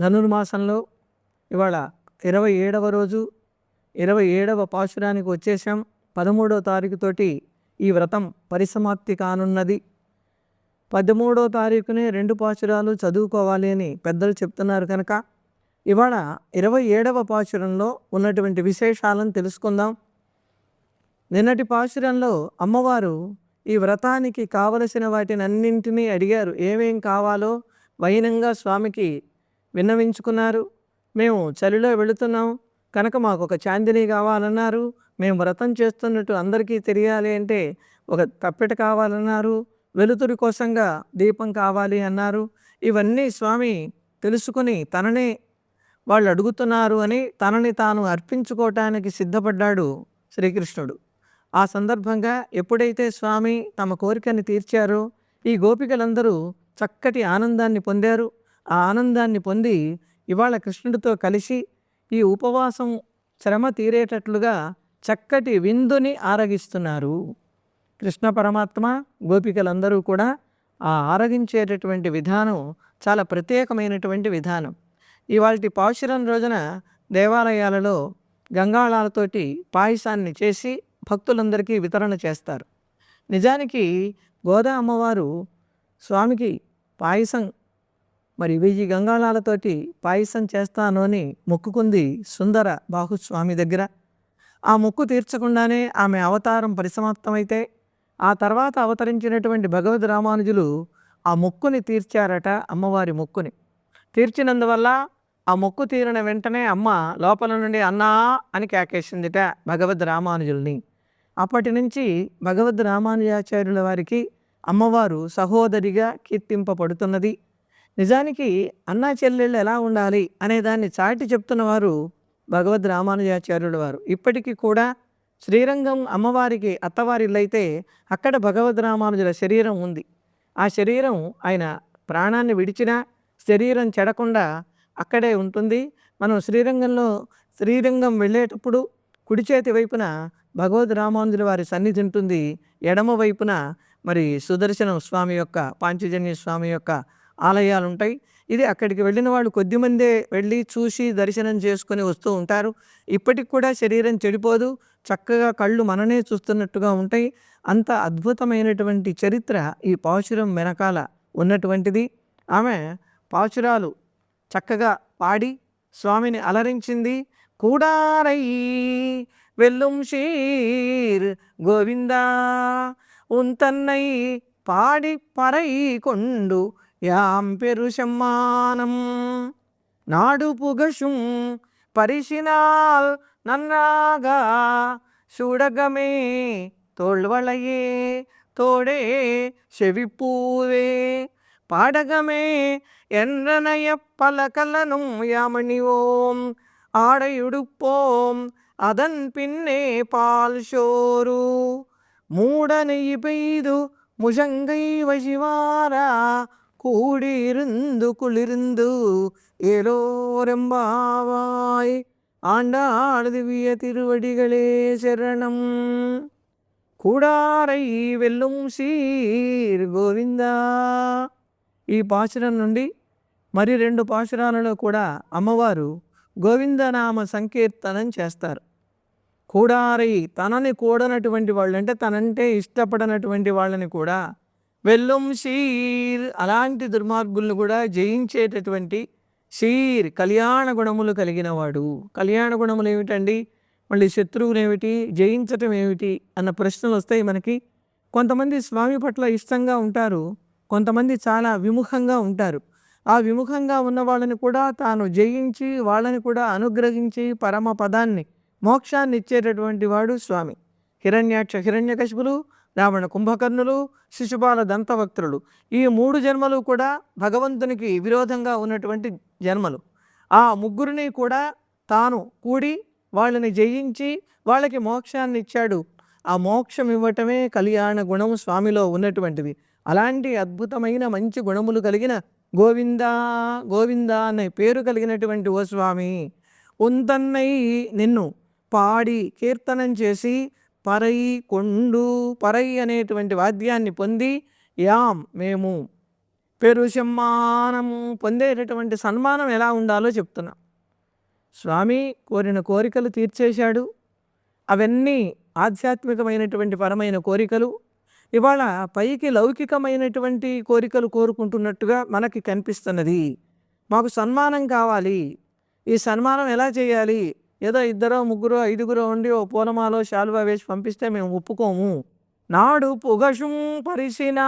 ధనుర్మాసంలో ఇవాళ ఇరవై ఏడవ రోజు ఇరవై ఏడవ పాశురానికి వచ్చేసాం పదమూడవ తారీఖుతోటి ఈ వ్రతం పరిసమాప్తి కానున్నది. పదమూడవ తారీఖునే రెండు పాశురాలు చదువుకోవాలి అని పెద్దలు చెప్తున్నారు కనుక ఇవాళ ఇరవై ఏడవ పాశురంలో ఉన్నటువంటి విశేషాలను తెలుసుకుందాం. నిన్నటి పాశురంలో అమ్మవారు ఈ వ్రతానికి కావలసిన వాటిని అన్నింటినీ అడిగారు. ఏమేం కావాలో? వైనంగా స్వామికి విన్నవించుకున్నారు. మేము చలిలో వెళుతున్నాం. కనుక మాకు ఒక చాందిని కావాలన్నారు. మేము వ్రతం చేస్తున్నట్టు అందరికీ తెలియాలి అంటే ఒక తప్పెట కావాలన్నారు. వెలుతురు కోసంగా దీపం కావాలి అన్నారు. ఇవన్నీ స్వామి తెలుసుకుని తననే వాళ్ళు అడుగుతున్నారు అని తనని తాను అర్పించుకోవటానికి సిద్ధపడ్డాడు శ్రీకృష్ణుడు. ఆ సందర్భంగా ఎప్పుడైతే స్వామి తమ కోరికని తీర్చారో ఈ గోపికలందరూ చక్కటి ఆనందాన్ని పొందారు. ఆ ఆనందాన్ని పొంది ఇవాళ కృష్ణుడితో కలిసి ఈ ఉపవాసం శ్రమ తీరేటట్లుగా చక్కటి విందుని ఆరగిస్తున్నారు. కృష్ణ పరమాత్మ గోపికలందరూ కూడా ఆ ఆరగించేటటువంటి విధానం చాలా ప్రత్యేకమైనటువంటి విధానం. ఇవాళ పాశురం రోజున దేవాలయాలలో గంగాళాలతోటి పాయసాన్ని చేసి భక్తులందరికీ వితరణ చేస్తారు. నిజానికి గోదా అమ్మవారు స్వామికి పాయసం మరి వెయ్యి గంగాళాలతోటి పాయసం చేస్తాను అని మొక్కుకుంది సుందర బాహుస్వామి దగ్గర. ఆ మొక్కు తీర్చకుండానే ఆమె అవతారం పరిసమాప్తమైతే ఆ తర్వాత అవతరించినటువంటి భగవద్ రామానుజులు ఆ మొక్కుని తీర్చారట అమ్మవారి మొక్కుని. తీర్చినందువల్ల ఆ మొక్కు తీరిన వెంటనే అమ్మ లోపల నుండి అన్నా అని కేకేసిందిట భగవద్ రామానుజుల్ని. అప్పటి నుంచి భగవద్ రామానుజాచార్యుల వారికి అమ్మవారు సహోదరిగా కీర్తింపబడుతున్నది. నిజానికి అన్నా చెల్లెళ్ళు ఎలా ఉండాలి అనే దాన్ని చాటి చెప్తున్నవారు భగవద్ రామానుజాచార్యుల వారు. ఇప్పటికీ కూడా శ్రీరంగం అమ్మవారికి అత్తవారిల్లైతే అక్కడ భగవద్ రామానుజుల శరీరం ఉంది. ఆ శరీరం ఆయన ప్రాణాన్ని విడిచినా శరీరం చెడకుండా అక్కడే ఉంటుంది. మనం శ్రీరంగంలో శ్రీరంగం వెళ్ళేటప్పుడు కుడి చేతి వైపున భగవద్ రామానుజుల వారి సన్నిధి ఉంటుంది. ఎడమ వైపున మరి సుదర్శనం స్వామి యొక్క పాంచజన్య స్వామి యొక్క ఆలయాలు ఉంటాయి ఇది అక్కడికి వెళ్ళిన వాళ్ళు కొద్దిమందే వెళ్ళి చూసి దర్శనం చేసుకొని వస్తూ ఉంటారు. ఇప్పటికి కూడా శరీరం చెడిపోదు. చక్కగా కళ్ళు మననే చూస్తున్నట్టుగా ఉంటాయి. అంత అద్భుతమైనటువంటి చరిత్ర ఈ పాశురం వెనకాల ఉన్నటువంటిది. ఆమె పాశురాలు చక్కగా పాడి స్వామిని అలరించింది. కూడారై వెల్లుం షీర్ గోవిందా ఉంతన్నై పాడి పరై కొండు யாம் பெருஷம்மானம் நாடு புகழும் பரிசினால் நன்றாக? சுடகமே தோல்வளையே தோடே செவிப்பூவே. பாடகமே என்றனைய பல கலனும் யாமணிவோம். ஆடையுடுப்போம் அதன் பின்னே பால் ஷோரு ಮೂಡನೆಯಿ ಪೆಯ್ದು ಮುಜಂಗೈ ವಶಿವಾರ கூடியிருந்து குளிர்ந்து ஏலோரெம்பாவாய் ஆண்டாள் திவ்ய திருவடிகளே சரணம் కూడారై వెల్లుం సీర్ గోవిందా ఈ పాశురం నుండి మరి రెండు పాశురాలలో కూడా అమ్మవారు గోవిందనామ సంకీర్తనం చేస్తారు కూడారై తనని కూడనటువంటి వాళ్ళు అంటే తనంటే ఇష్టపడనటువంటి వాళ్ళని కూడా వెల్లుం షీర్ అలాంటి దుర్మార్గులను కూడా జయించేటటువంటి షీర్ కళ్యాణ గుణములు కలిగిన వాడు. కళ్యాణ గుణములు ఏమిటండి? మళ్ళీ శత్రువులు ఏమిటి జయించటం ఏమిటి? అన్న ప్రశ్నలు వస్తాయి మనకి. కొంతమంది స్వామి పట్ల ఇష్టంగా ఉంటారు. కొంతమంది చాలా విముఖంగా ఉంటారు. ఆ విముఖంగా ఉన్న వాళ్ళని కూడా తాను జయించి వాళ్ళని కూడా అనుగ్రహించి పరమ పదాన్ని మోక్షాన్ని ఇచ్చేటటువంటి వాడు స్వామి. హిరణ్యాక్ష హిరణ్యకశిపులు రావణ కుంభకర్ణులు శిశుపాల దంతవక్తులు ఈ మూడు జన్మలు కూడా భగవంతునికి విరోధంగా ఉన్నటువంటి జన్మలు. ఆ ముగ్గురిని కూడా తాను కూడి వాళ్ళని జయించి వాళ్ళకి మోక్షాన్ని ఇచ్చాడు. ఆ మోక్షం ఇవ్వటమే కళ్యాణ గుణము స్వామిలో ఉన్నటువంటిది. అలాంటి అద్భుతమైన మంచి గుణములు కలిగిన గోవిందా గోవిందా అనే పేరు కలిగినటువంటి ఓ స్వామి. ఉంతన్నై నిన్ను పాడి కీర్తనం చేసి పరై కొండు పరై అనేటువంటి వాద్యాన్ని పొంది యాం మేము పెరు సమ్మానము పొందేటటువంటి సన్మానం ఎలా ఉండాలో చెప్తున్నా. స్వామి కోరిన కోరికలు తీర్చేశాడు. అవన్నీ ఆధ్యాత్మికమైనటువంటి పరమైన కోరికలు. ఇవాళ పైకి లౌకికమైనటువంటి కోరికలు కోరుకుంటున్నట్టుగా మనకి కనిపిస్తున్నది. మాకు సన్మానం కావాలి. ఈ సన్మానం ఎలా చేయాలి? ఏదో ఇద్దరో ముగ్గురో ఐదుగురో ఉండి ఓ పూలమాలో శాలువా వేసి పంపిస్తే మేము ఒప్పుకోము. నాడు పొగషుం పరిసినా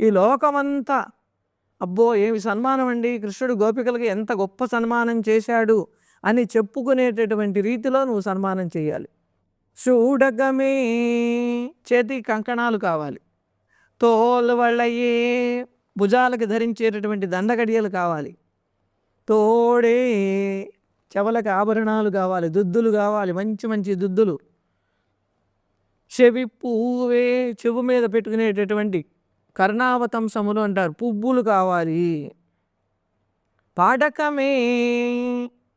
ఈ లోకమంతా. అబ్బో ఏమి సన్మానం అండి? కృష్ణుడు గోపికలకి ఎంత గొప్ప సన్మానం చేశాడు అని చెప్పుకునేటటువంటి రీతిలో నువ్వు సన్మానం చేయాలి చూడగమే చేతి కంకణాలు కావాలి. తోలు భుజాలకు ధరించేటటువంటి దండగడియలు కావాలి. తోడే చెవలకు ఆభరణాలు కావాలి దుద్దులు కావాలి మంచి మంచి దుద్దులు. చెవి పువ్వే చెవు మీద పెట్టుకునేటటువంటి కర్ణావతంసములు అంటారు. పువ్వులు కావాలి. పాడకమే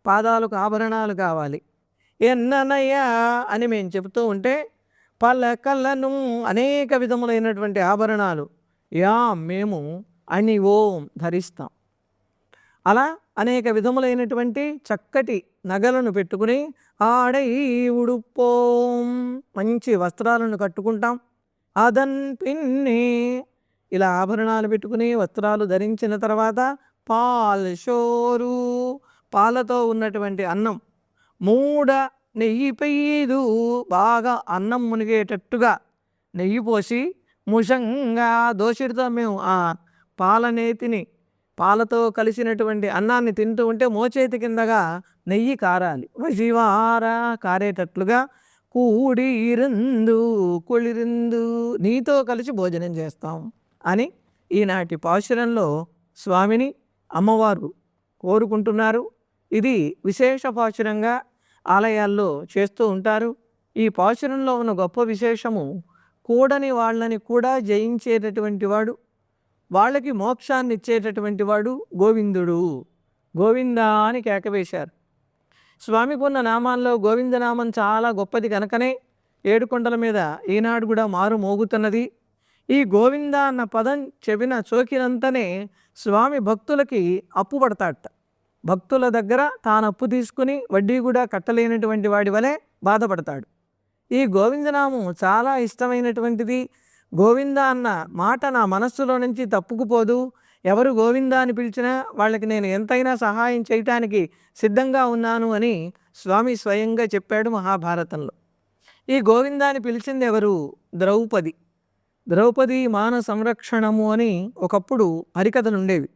పాదాలకు ఆభరణాలు కావాలి. ఎన్ననయ్య అని మేము చెబుతూ ఉంటే పలకలను అనేక విధములైనటువంటి ఆభరణాలు. యా మేము అని ఓం ధరిస్తాం. అలా అనేక విధములైనటువంటి చక్కటి నగలను పెట్టుకుని ఆడై ఉడుపోం. మంచి వస్త్రాలను కట్టుకుంటాం. అదన్ పిన్ని ఇలా ఆభరణాలు పెట్టుకుని వస్త్రాలు ధరించిన తర్వాత పాల్ షోరు. పాలతో ఉన్నటువంటి అన్నం మూడ నెయ్యి పెయ్యదు. బాగా అన్నం మునిగేటట్టుగా నెయ్యి పోసి ముషంగా దోషిడితో మేము. ఆ పాలనేతిని పాలతో కలిసినటువంటి అన్నాన్ని తింటూ ఉంటే మోచేతి కిందగా నెయ్యి కారాలి. వశివార కారేటట్లుగా కూడిరిందు కుళిరిందు నీతో కలిసి భోజనం చేస్తాం అని ఈనాటి పాశురంలో స్వామిని అమ్మవారు కోరుకుంటున్నారు. ఇది విశేష పాశురంగా ఆలయాల్లో చేస్తూ ఉంటారు. ఈ పాశురంలో ఉన్న గొప్ప విశేషము కూడని వాళ్ళని కూడా జయించేటటువంటి వాడు వాళ్ళకి మోక్షాన్ని ఇచ్చేటటువంటి వాడు గోవిందుడు. గోవిందా అని కేకవేశారు. స్వామికి ఉన్న నామాల్లో గోవిందనామం చాలా గొప్పది కనుకనే ఏడుకొండల మీద ఈనాడు కూడా మారు మోగుతున్నది. ఈ గోవింద అన్న పదం చెవిన చోకినంతనే స్వామి భక్తులకి అప్పు పడతాడట. భక్తుల దగ్గర తాను అప్పు తీసుకుని వడ్డీ కూడా కట్టలేనటువంటి వాడి వలె బాధపడతాడు. ఈ గోవిందనామం చాలా ఇష్టమైనటువంటిది. గోవింద అన్న మాట నా మనస్సులో నుంచి తప్పుకుపోదు. ఎవరు గోవింద అని పిలిచినా వాళ్ళకి నేను ఎంతైనా సహాయం చేయటానికి సిద్ధంగా ఉన్నాను అని స్వామి స్వయంగా చెప్పాడు మహాభారతంలో. ఈ గోవిందాని పిలిచింది ఎవరు? ద్రౌపది. ద్రౌపది మాన సంరక్షణము అని ఒకప్పుడు హరికథలు ఉండేవి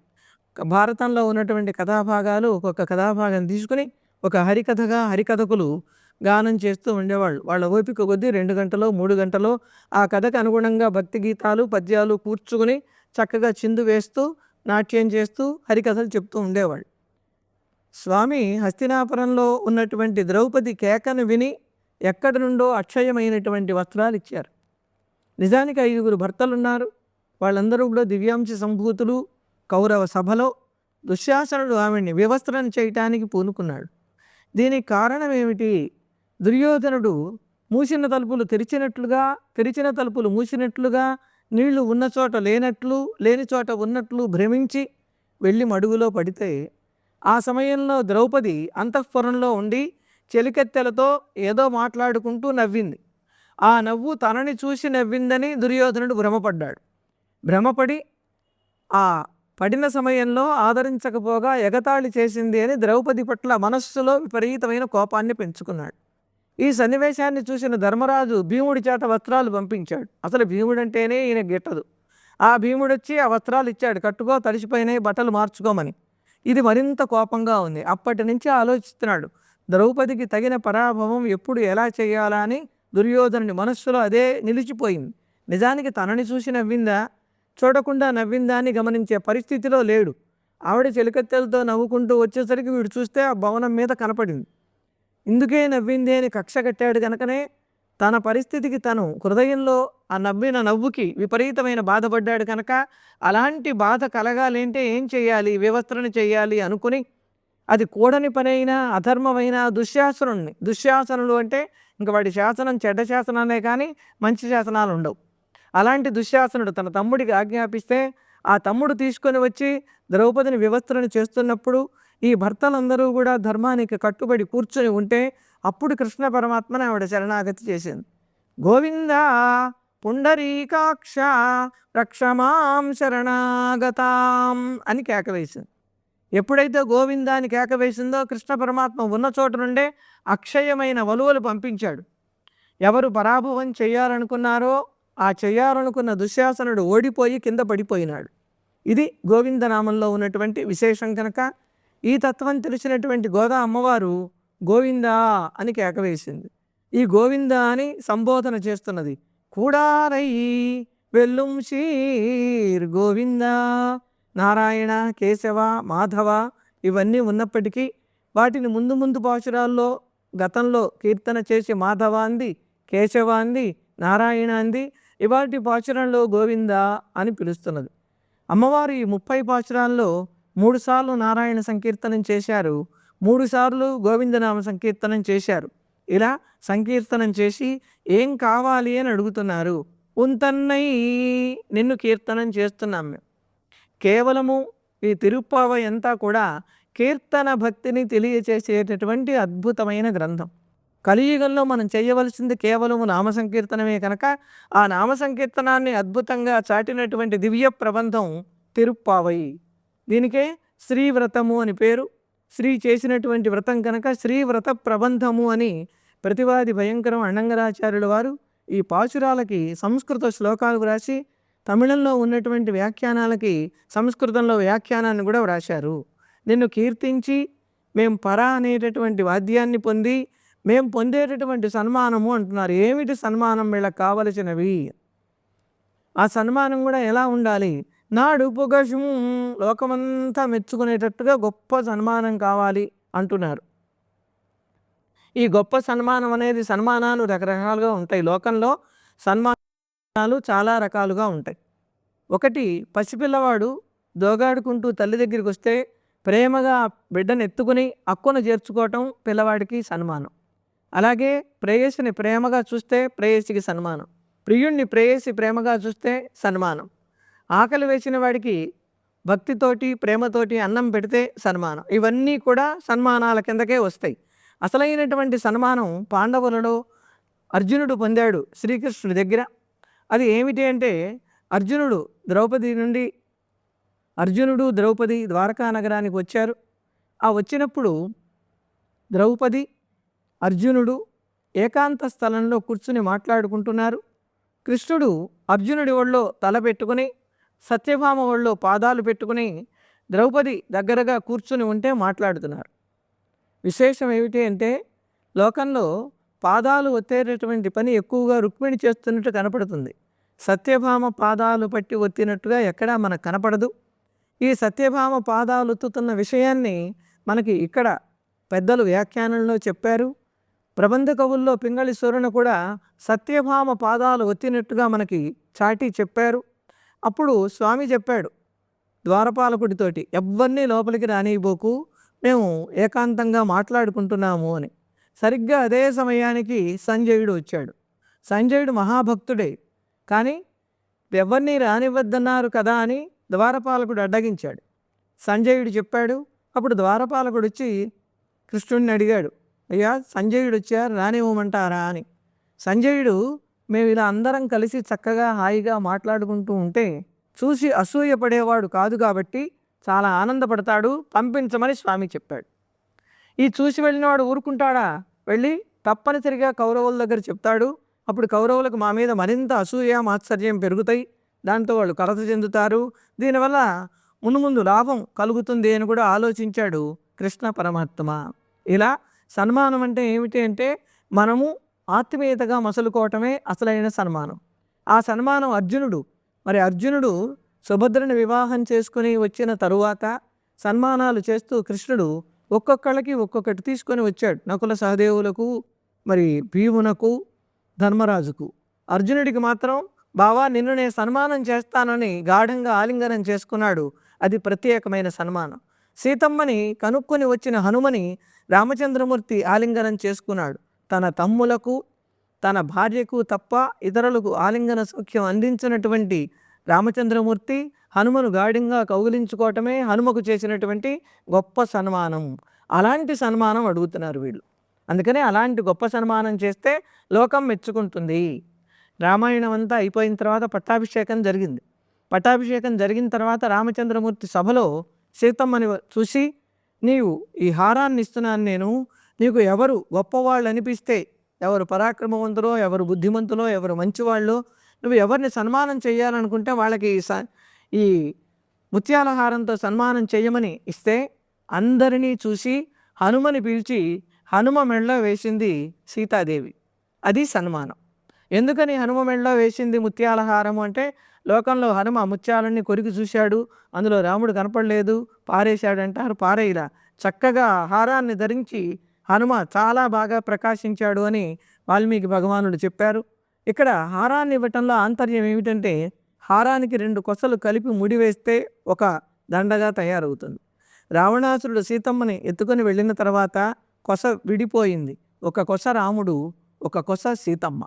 భారతంలో ఉన్నటువంటి కథాభాగాలు ఒక్కొక్క కథాభాగం తీసుకుని ఒక హరికథగా హరికథకులు గానం చేస్తూ ఉండేవాళ్ళు. వాళ్ళ ఓపిక కొద్దీ రెండు గంటలో మూడు గంటలో ఆ కథకు అనుగుణంగా భక్తి గీతాలు పద్యాలు కూర్చుకుని చక్కగా చిందు వేస్తూ నాట్యం చేస్తూ హరికథలు చెప్తూ ఉండేవాళ్ళు. స్వామి హస్తినాపురంలో ఉన్నటువంటి ద్రౌపది కేకను విని ఎక్కడి నుండో అక్షయమైనటువంటి వస్త్రాలు ఇచ్చారు. నిజానికి ఐదుగురు భర్తలున్నారు. వాళ్ళందరూ కూడా దివ్యాంశ సంభూతులు కౌరవ సభలో దుశ్శాసనుడు ఆమెని వివస్త్రం చేయటానికి పూనుకున్నాడు. దీనికి కారణం ఏమిటి? దుర్యోధనుడు మూసిన తలుపులు తెరిచినట్లుగా తెరిచిన తలుపులు మూసినట్లుగా నీళ్ళు ఉన్న చోట లేనట్లు లేని చోట ఉన్నట్లు భ్రమించి వెళ్ళి మడుగులో పడితే ఆ సమయంలో ద్రౌపది అంతఃపురంలో ఉండి చెలికెత్తెలతో ఏదో మాట్లాడుకుంటూ నవ్వింది. ఆ నవ్వు తనని చూసి నవ్విందని దుర్యోధనుడు భ్రమపడ్డాడు. భ్రమపడి ఆ పడిన సమయంలో ఆదరించకపోగా ఎగతాళి చేసింది అని ద్రౌపది పట్ల మనస్సులో విపరీతమైన కోపాన్ని పెంచుకున్నాడు. ఈ సన్నివేశాన్ని చూసిన ధర్మరాజు భీముడి చేత వస్త్రాలు పంపించాడు. అసలు భీముడంటేనే ఈయన గిట్టదు. ఆ భీముడు వచ్చి ఆ వస్త్రాలు ఇచ్చాడు. కట్టుకో తడిసిపోయినాయి బట్టలు మార్చుకోమని. ఇది మరింత కోపంగా ఉంది. అప్పటి నుంచి ఆలోచిస్తున్నాడు. ద్రౌపదికి తగిన పరాభవం ఎప్పుడు ఎలా చేయాలా అని దుర్యోధనుని మనస్సులో అదే నిలిచిపోయింది. నిజానికి తనని చూసి నవ్విందా? చూడకుండా నవ్విందా అని గమనించే పరిస్థితిలో లేడు. ఆవిడ చెలికత్తెలతో నవ్వుకుంటూ వచ్చేసరికి వీడు చూస్తే ఆ భవనం మీద కనపడింది. ఇందుకే నవ్వింది అని కక్ష కట్టాడు కనుకనే తన పరిస్థితికి తను హృదయంలో ఆ నవ్విన నవ్వుకి విపరీతమైన బాధపడ్డాడు కనుక అలాంటి బాధ కలగాలంటే ఏం చేయాలి? వ్యవస్థను చేయాలి అనుకుని అది కూడని పనైనా అధర్మమైన దుశ్శాసనుణ్ణి. దుశ్శాసనులు అంటే ఇంక వాడి శాసనం చెడ్డ శాసనాలే కానీ మంచి శాసనాలు ఉండవు. అలాంటి దుశ్శాసనుడు తన తమ్ముడికి ఆజ్ఞాపిస్తే ఆ తమ్ముడు తీసుకొని వచ్చి ద్రౌపదిని వ్యవస్థను చేస్తున్నప్పుడు ఈ భర్తలందరూ కూడా ధర్మానికి కట్టుబడి కూర్చొని ఉంటే అప్పుడు కృష్ణ పరమాత్మని ఆవిడ శరణాగతి చేసింది. గోవింద పుండరీకాక్ష రక్షమాం శరణాగతాం అని కేక వేసింది. ఎప్పుడైతే గోవిందాన్ని కేక వేసిందో కృష్ణ పరమాత్మ ఉన్న చోట నుండే అక్షయమైన వలువలు పంపించాడు. ఎవరు పరాభవం చేయాలనుకున్నారో ఆ చేయాలనుకున్న దుశ్శాసనుడు ఓడిపోయి కింద పడిపోయినాడు. ఇది గోవిందనామంలో ఉన్నటువంటి విశేషం కనుక. ఈ తత్వం తెలిసినటువంటి గోదా అమ్మవారు గోవిందా అని కేకవేసింది ఈ గోవింద అని సంబోధన చేస్తున్నది. కూడారయ్యి వెల్లుం శీర్ గోవింద నారాయణ కేశవ మాధవ ఇవన్నీ ఉన్నప్పటికీ వాటిని ముందు ముందు పాశురాల్లో గతంలో కీర్తన చేసి మాధవ అంది కేశవ అంది నారాయణ అంది ఇవాటి పాశురంలో గోవింద అని పిలుస్తున్నది. అమ్మవారు ఈ ముప్పై పాశురాల్లో మూడుసార్లు నారాయణ సంకీర్తనం చేశారు. మూడుసార్లు గోవిందనామ సంకీర్తనం చేశారు. ఇలా సంకీర్తనం చేసి ఏం కావాలి అని అడుగుతున్నారు. ఉంతన్నై నిన్ను కీర్తనం చేస్తున్నాం మేము. కేవలము ఈ తిరుప్పావ అంతా కూడా కీర్తన భక్తిని తెలియచేసేటటువంటి అద్భుతమైన గ్రంథం. కలియుగంలో మనం చేయవలసింది కేవలము నామ సంకీర్తనమే కనుక ఆ నామ సంకీర్తనాన్ని అద్భుతంగా చాటినటువంటి దివ్య ప్రబంధం తిరుప్పావై. దీనికే శ్రీవ్రతము అని పేరు. శ్రీ చేసినటువంటి వ్రతం కనుక శ్రీవ్రత ప్రబంధము అని ప్రతివాది భయంకరం అణంగరాచార్యుల వారు ఈ పాశురాలకి సంస్కృత శ్లోకాలు వ్రాసి తమిళంలో ఉన్నటువంటి వ్యాఖ్యానాలకి సంస్కృతంలో వ్యాఖ్యానాన్ని కూడా వ్రాశారు. నిన్ను కీర్తించి మేం పర అనేటటువంటి వాద్యాన్ని పొంది మేం పొందేటటువంటి సన్మానము అంటున్నారు. ఏమిటి సన్మానం? వీళ్ళకి కావలసినవి. ఆ సన్మానం కూడా ఎలా ఉండాలి? నాడు పొగజము లోకమంతా మెచ్చుకునేటట్టుగా గొప్ప సన్మానం కావాలి అంటున్నారు. ఈ గొప్ప సన్మానం అనేది సన్మానాలు రకరకాలుగా ఉంటాయి. లోకంలో సన్మానాలు చాలా రకాలుగా ఉంటాయి. ఒకటి పసిపిల్లవాడు దోగాడుకుంటూ తల్లి దగ్గరికి వస్తే ప్రేమగా బిడ్డను ఎత్తుకుని అక్కున చేర్చుకోవటం పిల్లవాడికి సన్మానం. అలాగే ప్రేయసిని ప్రేమగా చూస్తే ప్రేయసికి సన్మానం. ప్రియుణ్ణి ప్రేయసి ప్రేమగా చూస్తే సన్మానం. ఆకలి వేసిన వాడికి భక్తితోటి ప్రేమతోటి అన్నం పెడితే సన్మానం. ఇవన్నీ కూడా సన్మానాల కిందకే వస్తాయి. అసలైనటువంటి సన్మానం పాండవులలో అర్జునుడు పొందాడు శ్రీకృష్ణుడి దగ్గర. అది ఏమిటి అంటే అర్జునుడు ద్రౌపది నుండి అర్జునుడు ద్రౌపది ద్వారకా నగరానికి వచ్చారు. ఆ వచ్చినప్పుడు ద్రౌపది అర్జునుడు ఏకాంత స్థలంలో కూర్చుని మాట్లాడుకుంటున్నారు. కృష్ణుడు అర్జునుడి ఒళ్ళో తల పెట్టుకుని సత్యభామ ఒళ్ళో పాదాలు పెట్టుకుని ద్రౌపది దగ్గరగా కూర్చుని ఉంటే మాట్లాడుతున్నారు. విశేషం ఏమిటి అంటే లోకంలో పాదాలు ఒత్తేటటువంటి పని ఎక్కువగా రుక్మిణి చేస్తున్నట్టు కనపడుతుంది. సత్యభామ పాదాలు పట్టి ఒత్తినట్టుగా ఎక్కడా మనకు కనపడదు. ఈ సత్యభామ పాదాలు ఒత్తుతున్న విషయాన్ని మనకి ఇక్కడ పెద్దలు వ్యాఖ్యానంలో చెప్పారు. ప్రబంధ కవుల్లో పింగళి సూరణ కూడా సత్యభామ పాదాలు ఒత్తినట్టుగా మనకి చాటి చెప్పారు. అప్పుడు స్వామి చెప్పాడు ద్వారపాలకుడితోటి ఎవరిని లోపలికి రానియబోకు మేము ఏకాంతంగా మాట్లాడుకుంటున్నాము అని. సరిగ్గా అదే సమయానికి సంజయుడు వచ్చాడు. సంజయుడు మహాభక్తుడే కానీ ఎవరిని రానివ్వద్దన్నారు కదా అని ద్వారపాలకుడు అడ్డగించాడు. సంజయుడు చెప్పాడు అప్పుడు ద్వారపాలకుడు వచ్చి కృష్ణుడిని అడిగాడు అయ్యా సంజయుడు వచ్చారు రానివ్వమంటారా అని. సంజయుడు మేము ఇలా అందరం కలిసి చక్కగా హాయిగా మాట్లాడుకుంటూ ఉంటే చూసి అసూయ పడేవాడు కాదు కాబట్టి చాలా ఆనందపడతాడు పంపించమని స్వామి చెప్పాడు. ఈ చూసి వెళ్ళినవాడు ఊరుకుంటాడా? వెళ్ళి తప్పనిసరిగా కౌరవుల దగ్గర చెప్తాడు. అప్పుడు కౌరవులకు మా మీద మరింత అసూయ మాత్సర్యం పెరుగుతాయి. దాంతో వాళ్ళు కలత చెందుతారు. దీనివల్ల ముందు ముందు లాభం కలుగుతుంది అని కూడా ఆలోచించాడు కృష్ణ పరమాత్మ. ఇలా సన్మానం అంటే ఏమిటి అంటే మనము ఆత్మీయతగా మసలుకోవటమే అసలైన సన్మానం. ఆ సన్మానం అర్జునుడు మరి అర్జునుడు సుభద్రని వివాహం చేసుకుని వచ్చిన తరువాత సన్మానాలు చేస్తూ కృష్ణుడు ఒక్కొక్కళ్ళకి ఒక్కొక్కటి తీసుకొని వచ్చాడు నకుల సహదేవులకు మరి భీమునకు ధర్మరాజుకు. అర్జునుడికి మాత్రం బావా నిన్ను నేను సన్మానం చేస్తానని గాఢంగా ఆలింగనం చేసుకున్నాడు. అది ప్రత్యేకమైన సన్మానం. సీతమ్మని కనుక్కొని వచ్చిన హనుమని రామచంద్రమూర్తి ఆలింగనం చేసుకున్నాడు. తన తమ్ములకు తన భార్యకు తప్ప ఇతరులకు ఆలింగన సౌఖ్యం అందించినటువంటి రామచంద్రమూర్తి హనుమను గాఢంగా కౌగిలించుకోవటమే హనుమకు చేసినటువంటి గొప్ప సన్మానం. అలాంటి సన్మానం అడుగుతున్నారు వీళ్ళు. అందుకనే అలాంటి గొప్ప సన్మానం చేస్తే లోకం మెచ్చుకుంటుంది. రామాయణం అంతా అయిపోయిన తర్వాత పట్టాభిషేకం జరిగింది. పట్టాభిషేకం జరిగిన తర్వాత రామచంద్రమూర్తి సభలో సీతమ్మని చూసి నీవు ఈ హారాన్ని ఇస్తున్నాను నేను నీకు ఎవరు గొప్పవాళ్ళు అనిపిస్తే ఎవరు పరాక్రమవంతులో ఎవరు బుద్ధిమంతులో ఎవరు మంచివాళ్ళు నువ్వు ఎవరిని సన్మానం చేయాలనుకుంటే వాళ్ళకి ఈ స ఈ ముత్యాల హారంతో సన్మానం చేయమని ఇస్తే అందరినీ చూసి హనుమని పిలిచి హనుమ మెళ్ళ వేసింది సీతాదేవి. అది సన్మానం. ఎందుకని హనుమ మెళ్ళ వేసింది ముత్యాల హారం అంటే లోకంలో హనుమ ముత్యాలన్నీ కొరికి చూశాడు అందులో రాముడు కనపడలేదు పారేశాడంటారు పారేయిలా పారేయలా చక్కగా హారాన్ని ధరించి హనుమ చాలా బాగా ప్రకాశించాడు అని వాల్మీకి భగవానుడు చెప్పారు. ఇక్కడ హారాన్ని ఇవ్వటంలో ఆంతర్యం ఏమిటంటే హారానికి రెండు కొసలు కలిపి ముడివేస్తే ఒక దండగా తయారవుతుంది. రావణాసురుడు సీతమ్మని ఎత్తుకొని వెళ్ళిన తర్వాత కొస విడిపోయింది. ఒక కొస రాముడు ఒక కొస సీతమ్మ.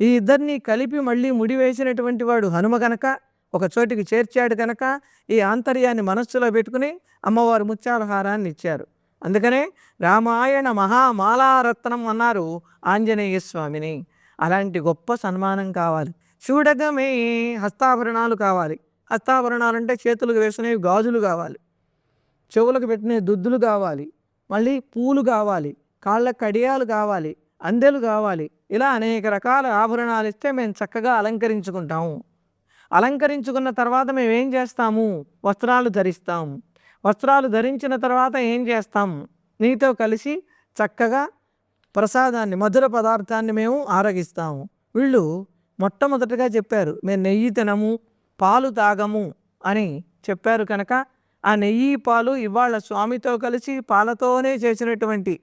ఈ ఇద్దరిని కలిపి మళ్ళీ ముడివేసినటువంటి వాడు హనుమ గనక ఒక చోటికి చేర్చాడు గనక ఈ ఆంతర్యాన్ని మనస్సులో పెట్టుకుని అమ్మవారు ముత్యాల హారాన్ని ఇచ్చారు. అందుకనే రామాయణ మహామాలారత్నం అన్నారు ఆంజనేయ స్వామిని. అలాంటి గొప్ప సన్మానం కావాలి. చూడగమే హస్తాభరణాలు కావాలి. హస్తాభరణాలు అంటే చేతులకు వేసినవి గాజులు కావాలి. చెవులకు పెట్టిన దుద్దులు కావాలి. మళ్ళీ పూలు కావాలి. కాళ్ళ కడియాలు కావాలి. అందెలు కావాలి. ఇలా అనేక రకాల ఆభరణాలు ఇస్తే మేము చక్కగా అలంకరించుకుంటాము. అలంకరించుకున్న తర్వాత మేము ఏం చేస్తాము? వస్త్రాలు ధరిస్తాము. వస్త్రాలు ధరించిన తర్వాత ఏం చేస్తాం? నీతో కలిసి చక్కగా ప్రసాదాన్ని మధుర పదార్థాన్ని మేము ఆరగిస్తాము. వీళ్ళు మొట్టమొదటగా చెప్పారు మేము నెయ్యి తినము పాలు తాగము అని చెప్పారు కనుక ఆ నెయ్యి పాలు ఇవాళ స్వామితో కలిసి పాలతోనే చేసినటువంటి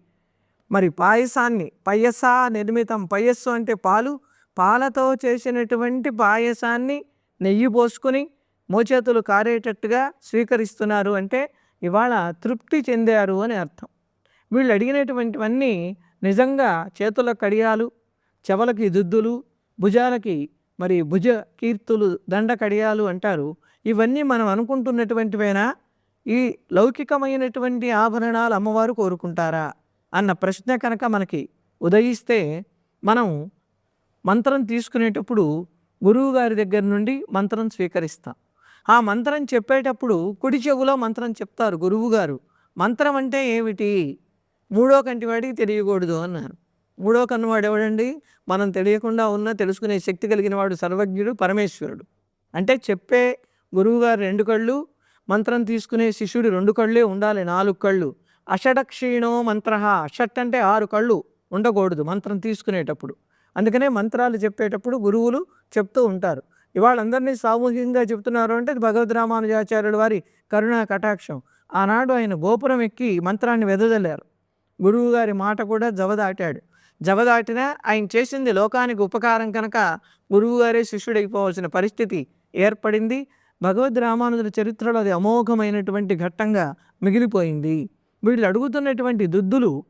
మరి పాయసాన్ని పయస నిర్మితం పయస్సు అంటే పాలు పాలతో చేసినటువంటి పాయసాన్ని నెయ్యి పోసుకుని మోచేతులు కారేటట్టుగా స్వీకరిస్తున్నారు అంటే ఇవాళ తృప్తి చెందారు అని అర్థం. వీళ్ళు అడిగినటువంటివన్నీ నిజంగా చేతుల కడియాలు చెవలకి దుద్దులు భుజాలకి మరి భుజ కీర్తులు దండ కడియాలు అంటారు. ఇవన్నీ మనం అనుకుంటున్నటువంటివేనా? ఈ లౌకికమైనటువంటి ఆభరణాలు అమ్మవారు కోరుకుంటారా? అన్న ప్రశ్న కనుక మనకి ఉదయిస్తే మనం మంత్రం తీసుకునేటప్పుడు గురువు గారి దగ్గర నుండి మంత్రం స్వీకరిస్తాం. ఆ మంత్రం చెప్పేటప్పుడు కుడి చెవులో మంత్రం చెప్తారు గురువు గారు మంత్రం అంటే ఏమిటి? మూడో కంటి వాడికి తెలియకూడదు అన్నారు. మూడో కన్నువాడు ఎవడండి? మనం తెలియకుండా ఉన్న తెలుసుకునే శక్తి కలిగిన వాడు సర్వజ్ఞుడు పరమేశ్వరుడు. అంటే చెప్పే గురువుగారు రెండు కళ్ళు మంత్రం తీసుకునే శిష్యుడు రెండు కళ్ళే ఉండాలి నాలుగు కళ్ళు. అషడక్షీణో మంత్ర. అషట్ అంటే ఆరు కళ్ళు ఉండకూడదు మంత్రం తీసుకునేటప్పుడు. అందుకనే మంత్రాలు చెప్పేటప్పుడు గురువులు చెప్తూ ఉంటారు. ఇవాళ అందరినీ సామూహికంగా చెబుతున్నారు అంటే భగవద్ రామానుజాచార్యుల వారి కరుణా కటాక్షం. ఆనాడు ఆయన గోపురం ఎక్కి మంత్రాన్ని వెదజల్లారు. గురువు గారి మాట కూడా జవదాటాడు. జవదాటినా ఆయన చేసింది లోకానికి ఉపకారం కనుక గురువుగారే శిష్యుడైపోవాల్సిన పరిస్థితి ఏర్పడింది. భగవద్ రామానుజుల చరిత్రలో అది అమోఘమైనటువంటి ఘట్టంగా మిగిలిపోయింది. వీళ్ళు అడుగుతున్నటువంటి దుద్దులు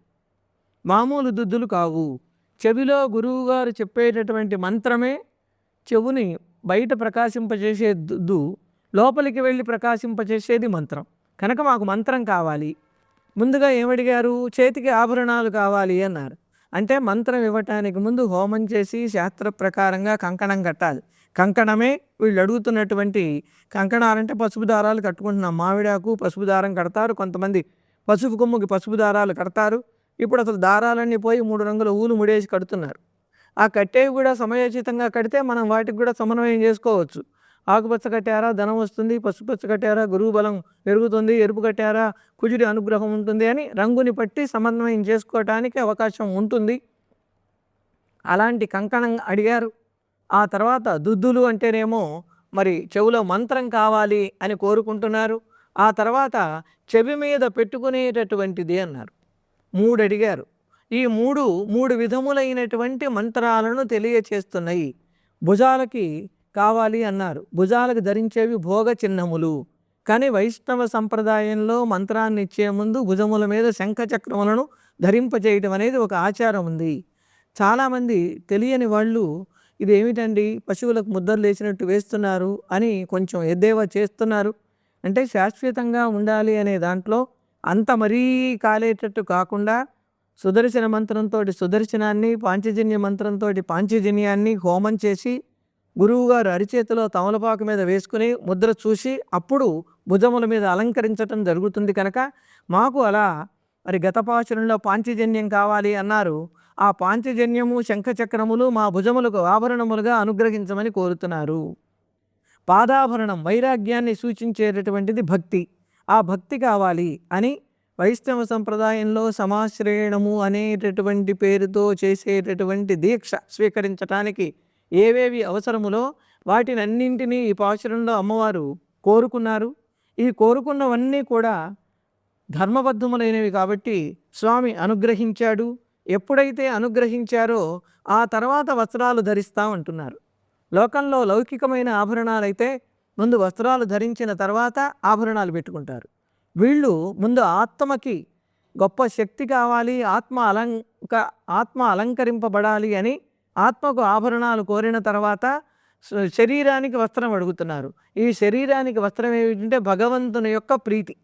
మామూలు దుద్దులు కావు. చెవిలో గురువుగారు చెప్పేటటువంటి మంత్రమే చెవుని బయట ప్రకాశింపజేసే దుద్దు లోపలికి వెళ్ళి ప్రకాశింపజేసేది మంత్రం. కనుక మాకు మంత్రం కావాలి. ముందుగా ఏమడిగారు? చేతికి ఆభరణాలు కావాలి అన్నారు. అంటే మంత్రం ఇవ్వటానికి ముందు హోమం చేసి శాస్త్ర ప్రకారంగా కంకణం కట్టాలి. కంకణమే వీళ్ళు అడుగుతున్నటువంటి కంకణాలంటే పసుపు దారాలు కట్టుకుంటున్నాం. మామిడాకు పసుపు దారం కడతారు కొంతమంది. పసుపు కొమ్ముకి పసుపు దారాలు కడతారు. ఇప్పుడు అసలు దారాలన్నీ పోయి మూడు రంగుల ఊలు ముడేసి కడుతున్నారు. ఆ కట్టేవి కూడా సమయోచితంగా కడితే మనం వాటికి కూడా సమన్వయం చేసుకోవచ్చు. ఆకుపచ్చ కట్టారా ధనం వస్తుంది పసుపచ్చ కట్టారా గురువు బలం పెరుగుతుంది ఎరుపు కట్టారా కుజుడి అనుగ్రహం ఉంటుంది అని రంగుని పట్టి సమన్వయం చేసుకోవటానికి అవకాశం ఉంటుంది. అలాంటి కంకణం అడిగారు. ఆ తర్వాత దుద్దులు అంటేనేమో మరి చెవులో మంత్రం కావాలి అని కోరుకుంటున్నారు. ఆ తర్వాత చెవి మీద పెట్టుకునేటటువంటిది అన్నారు. మూడు అడిగారు ఈ మూడు మూడు విధములైనటువంటి మంత్రాలను తెలియచేస్తున్నాయి. భుజాలకి కావాలి అన్నారు. భుజాలకు ధరించేవి భోగ చిహ్నములు. కానీ వైష్ణవ సంప్రదాయంలో మంత్రాన్ని ఇచ్చే ముందు భుజముల మీద శంఖచక్రములను ధరింపజేయటం అనేది ఒక ఆచారం ఉంది. చాలామంది తెలియని వాళ్ళు ఇది ఏమిటండి పశువులకు ముద్దలు లేచినట్టు వేస్తున్నారు అని కొంచెం ఎద్దేవా చేస్తున్నారు. అంటే శాశ్వతంగా ఉండాలి అనే దాంట్లో అంత మరీ కాలేటట్టు కాకుండా సుదర్శన మంత్రంతో సుదర్శనాన్ని పాంచజన్య మంత్రంతో పాంచజన్యాన్ని హోమం చేసి గురువుగారు అరిచేతిలో తమలపాకు మీద వేసుకుని ముద్ర చూసి అప్పుడు భుజముల మీద అలంకరించటం జరుగుతుంది కనుక మాకు అలా మరి గతపాచరణలో పాంచజన్యం కావాలి అన్నారు. ఆ పాంచజన్యము శంఖచక్రములు మా భుజములకు ఆభరణములుగా అనుగ్రహించమని కోరుతున్నారు. పాదాభరణం వైరాగ్యాన్ని సూచించేటటువంటిది భక్తి. ఆ భక్తి కావాలి అని వైష్ణవ సంప్రదాయంలో సమాశ్రయణము అనేటటువంటి పేరుతో చేసేటటువంటి దీక్ష స్వీకరించటానికి ఏవేవి అవసరములో వాటినన్నింటినీ ఈ పాశురంలో అమ్మవారు కోరుకున్నారు. ఈ కోరుకున్నవన్నీ కూడా ధర్మబద్ధములైనవి కాబట్టి స్వామి అనుగ్రహించాడు. ఎప్పుడైతే అనుగ్రహించారో ఆ తర్వాత వస్త్రాలు ధరిస్తా ఉంటున్నారు లోకంలో లౌకికమైన ఆభరణాలైతే ముందు వస్త్రాలు ధరించిన తర్వాత ఆభరణాలు పెట్టుకుంటారు. వీళ్ళు ముందు ఆత్మకి గొప్ప శక్తి కావాలి ఆత్మ అలంక ఆత్మ అలంకరింపబడాలి అని ఆత్మకు ఆభరణాలు కోరిన తర్వాత శరీరానికి వస్త్రం అడుగుతున్నారు. ఈ శరీరానికి వస్త్రం ఏమిటంటే భగవంతుని యొక్క ప్రీతి.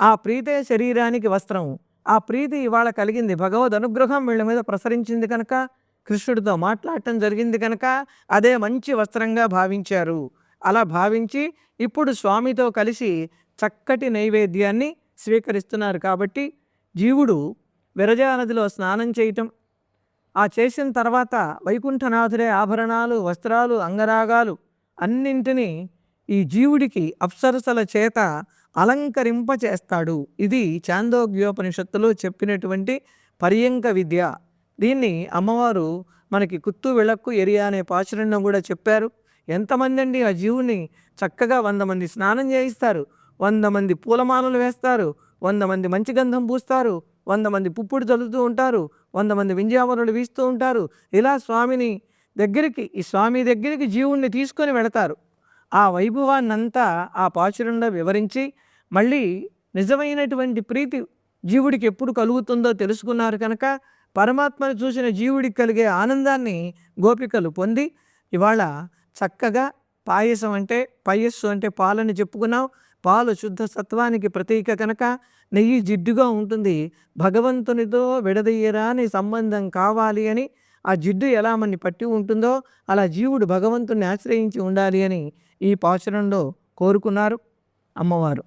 ఆ ప్రీతే శరీరానికి వస్త్రం. ఆ ప్రీతి ఇవాళ కలిగింది. భగవద్ అనుగ్రహం వీళ్ళ మీద ప్రసరించింది కనుక కృష్ణుడితో మాట్లాడటం జరిగింది కనుక అదే మంచి వస్త్రంగా భావించారు. అలా భావించి ఇప్పుడు స్వామితో కలిసి చక్కటి నైవేద్యాన్ని స్వీకరిస్తున్నారు కాబట్టి జీవుడు విరజా నదిలో స్నానం చేయటం ఆ చేసిన తర్వాత వైకుంఠనాథుడే ఆభరణాలు వస్త్రాలు అంగరాగాలు అన్నింటినీ ఈ జీవుడికి అప్సరసల చేత అలంకరింప చేస్తాడు ఇది చాందోగ్యోపనిషత్తులో చెప్పినటువంటి పర్యంక విద్య. దీన్ని అమ్మవారు మనకి కుత్తు విళక్కు ఎరియా అనే పాచురంలో కూడా చెప్పారు. ఎంతమంది అండి ఆ జీవుని? చక్కగా వంద మంది స్నానం చేయిస్తారు. వంద మంది పూలమాలలు వేస్తారు వంద మంది మంచి గంధం పూస్తారు వంద మంది పుప్పుడు చల్లుతూ ఉంటారు వంద మంది వింజామరులు వీస్తూ ఉంటారు. ఇలా స్వామిని దగ్గరికి ఈ స్వామి దగ్గరికి జీవుణ్ణి తీసుకొని వెళతారు. ఆ వైభవాన్నంతా ఆ పాచురంలో వివరించి మళ్ళీ నిజమైనటువంటి ప్రీతి జీవుడికి ఎప్పుడు కలుగుతుందో తెలుసుకున్నారు కనుక పరమాత్మను చూసిన జీవుడికి కలిగే ఆనందాన్ని గోపికలు పొంది ఇవాళ చక్కగా పాయసం అంటే పయస్సు అంటే పాలని చెప్పుకున్నాం. పాలు శుద్ధ సత్వానికి ప్రతీక కనుక నెయ్యి జిడ్డుగా ఉంటుంది. భగవంతునితో విడదీయరాని సంబంధం కావాలి అని ఆ జిడ్డు ఎలా మనని పట్టి ఉంటుందో అలా జీవుడు భగవంతుని ఆశ్రయించి ఉండాలి అని ఈ పాశురంలో కోరుకున్నారు అమ్మవారు.